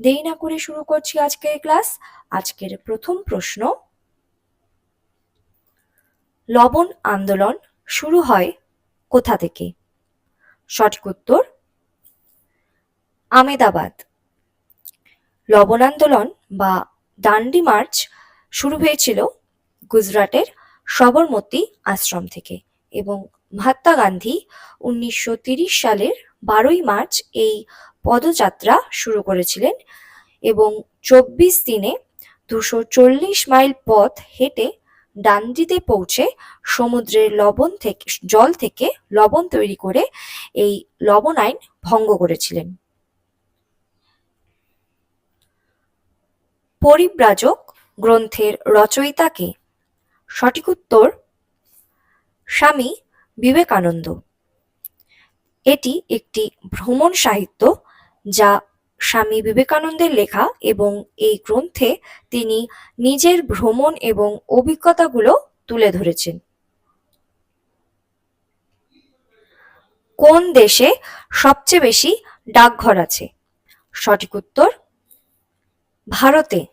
দেরি না করে শুরু করছি আজকের ক্লাস। আজকের প্রথম প্রশ্ন, লবণ আন্দোলন শুরু হয় কোথা থেকে? সঠিক উত্তর, আমেদাবাদ। লবণ আন্দোলন বা ডান্ডি মার্চ শুরু হয়েছিল গুজরাটের সবরমতী আশ্রম থেকে এবং মহাত্মা গান্ধী উনিশশো সালের বারোই মার্চ এই পদযাত্রা শুরু করেছিলেন এবং চব্বিশ দিনে দুশো চল্লিশ মাইল পথ হেঁটে ডান্ডিতে পৌঁছে সমুদ্রের লবণ থেকে, জল থেকে লবণ তৈরি করে এই লবণ আইন ভঙ্গ করেছিলেন। পরিব্রাজক গ্রন্থের রচয়িতাকে সঠিক উত্তর স্বামী বিবেকানন্দ। এটি একটি ভ্রমণ সাহিত্য যা স্বামী বিবেকানন্দের লেখা এবং এই গ্রন্থে তিনি নিজের ভ্রমণ এবং অভিজ্ঞতাগুলো তুলে ধরেছেন। কোন দেশে সবচেয়ে বেশি ডাকঘর আছে? সঠিক উত্তর, ভারতে।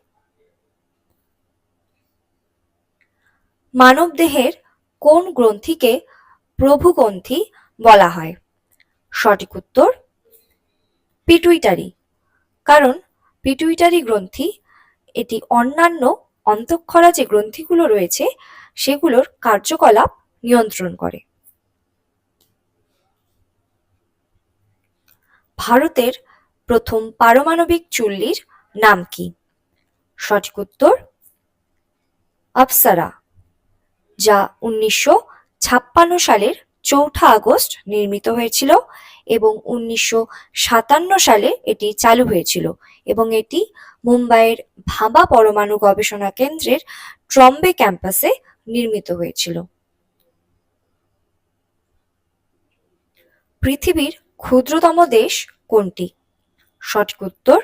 মানবদেহের কোন গ্রন্থিকে প্রভুগ্রন্থি বলা হয়? সঠিক উত্তর পিটুইটারি কারণ পিটুইটারি গ্রন্থি এটি অন্যান্য অন্তঃক্ষরা যে গ্রন্থিগুলো রয়েছে, সেগুলোর কার্যকলাপ নিয়ন্ত্রণ করে। ভারতের প্রথম পারমাণবিক চুল্লির নাম কি? সঠিক উত্তর অপ্সারা যা উনিশশো ছাপ্পান্ন সালের চৌঠা আগস্ট নির্মিত হয়েছিল এবং উনিশশো সাতান্ন সালে এটি চালু হয়েছিল এবং এটি মুম্বাইয়ের ভাবা পরমাণু গবেষণা কেন্দ্রের ট্রম্বে ক্যাম্পাসে নির্মিত হয়েছিল। পৃথিবীর ক্ষুদ্রতম দেশ কোনটি? সঠিক উত্তর,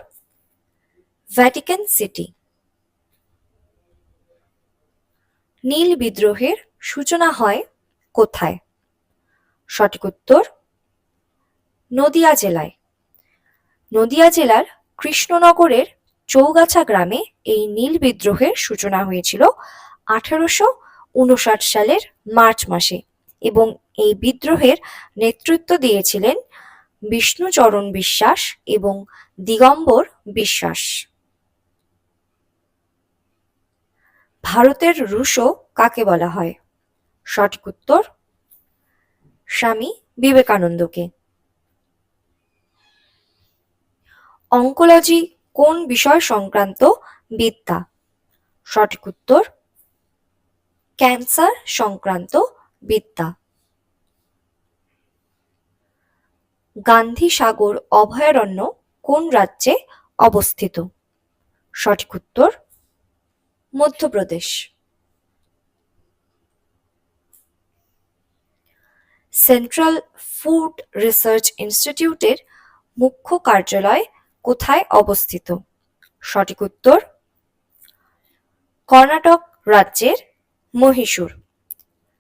ভ্যাটিকান সিটি। নীল বিদ্রোহের সূচনা হয় কোথায়? সঠিক উত্তর নদিয়া জেলায়। নদিয়া জেলার কৃষ্ণনগরের চৌগাছা গ্রামে এই নীল বিদ্রোহের সূচনা হয়েছিল আঠারোশো উনষাট সালের মার্চ মাসে এবং এই বিদ্রোহের নেতৃত্ব দিয়েছিলেন বিষ্ণুচরণ বিশ্বাস এবং দিগম্বর বিশ্বাস। ভারতের রুশো কাকে বলা হয়? সঠিক উত্তর স্বামী বিবেকানন্দকে। অঙ্কোলজি কোন বিষয় সংক্রান্ত বিদ্যা? সঠিক উত্তর, ক্যান্সার সংক্রান্ত বিদ্যা। গান্ধী সাগর অভয়ারণ্য কোন রাজ্যে অবস্থিত? সঠিক উত্তর, মধ্যপ্রদেশ। সেন্ট্রাল ফুড রিসার্চ ইনস্টিটিউটের মুখ্য কার্যালয় কোথায় অবস্থিত? সঠিক উত্তর, কর্ণাটক রাজ্যের Mahishur.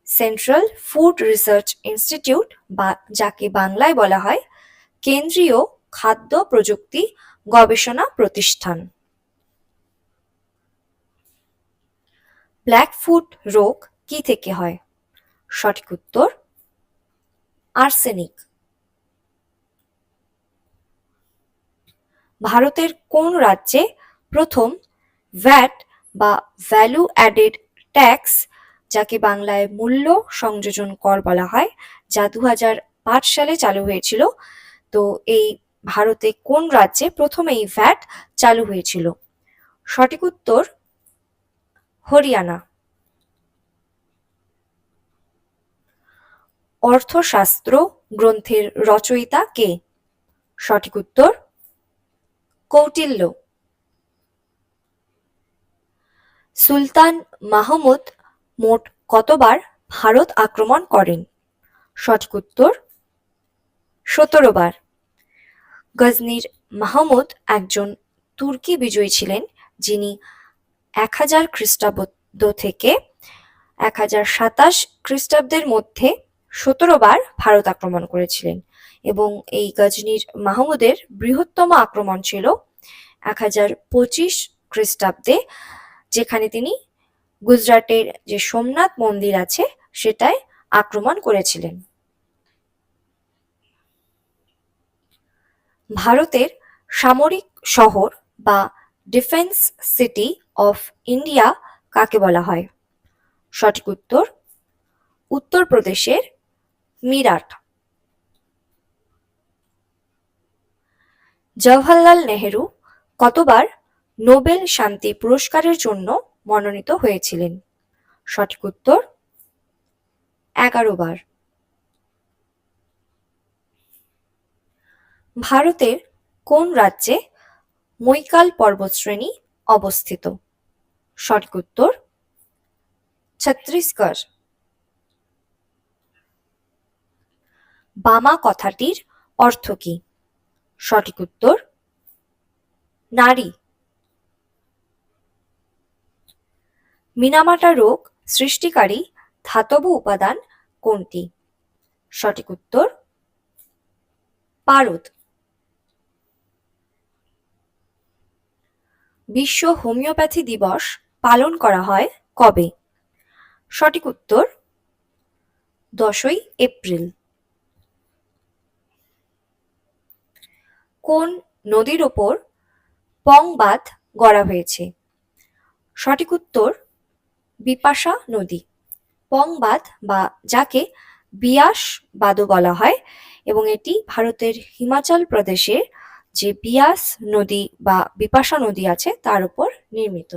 Central food research institute বা যাকে বাংলায় বলা হয়, কেন্দ্রীয় খাদ্য প্রযুক্তি গবেষণা প্রতিষ্ঠান। ব্ল্যাকফুট রোগ কি থেকে হয়? সঠিক উত্তর আর্সেনিক। ভারতের কোন রাজ্যে প্রথম ভ্যাট বা ভ্যালু অ্যাডেড ট্যাক্স যাকে বাংলায় মূল্য সংযোজন কর বলা হয়, যা দু সালে চালু হয়েছিল, তো এই ভারতে কোন রাজ্যে প্রথম এই ভ্যাট চালু হয়েছিল? সঠিক উত্তর হরিয়ানা। অর্থশাস্ত্র গ্রন্থের রচয়িতা কে? সঠিক উত্তর, কৌটিল্য। সুলতান মাহমুদ মোট কতবার ভারত আক্রমণ করেন? সঠিক উত্তর, সতেরো বার। গজনির মাহমুদ একজন তুর্কি বিজয়ী ছিলেন, যিনি এক হাজার খ্রিস্টাব্দ থেকে এক হাজার সাতাশ খ্রিস্টাব্দের মধ্যে সতেরো বার ভারত আক্রমণ করেছিলেন এবং এই গজনির মাহমুদের বৃহত্তম আক্রমণ ছিল এক হাজার পঁচিশ খ্রিস্টাব্দে, যেখানে তিনি গুজরাটের যে সোমনাথ মন্দির আছে সেটায় আক্রমণ করেছিলেন। ভারতের সামরিক শহর বা ডিফেন্স সিটি অফ ইন্ডিয়া কাকে বলা হয়? সঠিক উত্তর উত্তরপ্রদেশের মিরাট। জওহরলাল নেহেরু কতবার নোবেল শান্তি পুরস্কারের জন্য মনোনীত হয়েছিলেন? সঠিক উত্তর, এগারো বার। ভারতের কোন রাজ্যে মৈকাল পর্বতশ্রেণী অবস্থিত? সঠিক উত্তর, ছত্তিশগড়। বামা কথাটির অর্থ কি? সঠিক উত্তর, নারী। মিনামাটা রোগ সৃষ্টিকারী ধাতব উপাদান কোনটি? সঠিক উত্তর, পারদ। বিশ্ব হোমিওপ্যাথি দিবস পালন করা হয় কবে? সঠিক উত্তর, দশই এপ্রিল। কোন নদীর ওপর পং বাঁধ গড়া হয়েছে? সঠিক উত্তর, বিপাশা নদী। পং বাঁধ বা যাকে বিয়াস বাদও বলা হয় এবং এটি ভারতের হিমাচল প্রদেশের যে বিয়াস নদী বা বিপাশা নদী আছে তার উপর নির্মিত।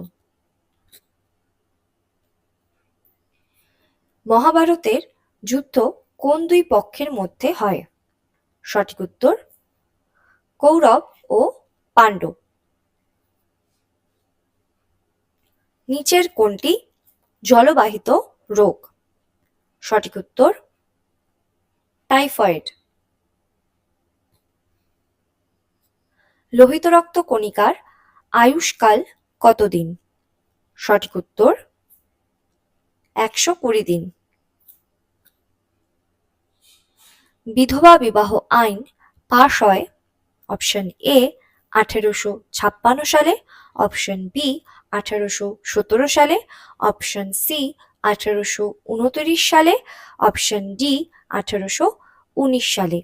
মহাভারতের যুদ্ধ কোন দুই পক্ষের মধ্যে হয়? সঠিক উত্তর কৌরব ও পাণ্ডব। নিচের কোনটি জলবাহিত রোগ। সঠিক উত্তর, টাইফয়েড। লোহিত রক্ত কণিকার আয়ুষ্কাল কতদিন? সঠিক উত্তর, একশো কুড়ি দিন। বিধবা বিবাহ আইন পাশ হয় অপশন এ আঠেরোশো ছাপ্পান্ন সালে, অপশন বি আঠারোশো সতেরো সালে, অপশন সি আঠারোশো উনতিরিশ সালে, অপশন ডি আঠারোশো উনিশ সালে।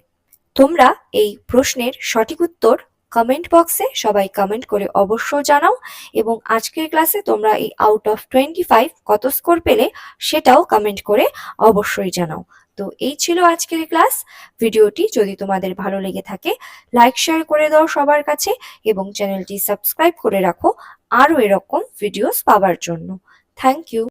তোমরা এই প্রশ্নের সঠিক উত্তর কমেন্ট বক্সে সবাই কমেন্ট করে অবশ্য জানাও এবং আজকের ক্লাসে তোমরা এই আউট অফ টোয়েন্টি ফাইভ কত স্কোর পেলে সেটাও কমেন্ট করে অবশ্যই জানাও। তো এই ছিল আজকের ক্লাস। ভিডিওটি যদি তোমাদের ভালো লেগে থাকে লাইক শেয়ার করে দাও সবার কাছে এবং চ্যানেলটি সাবস্ক্রাইব করে রাখো আরও এরকম ভিডিওস পাওয়ার জন্য। Thank you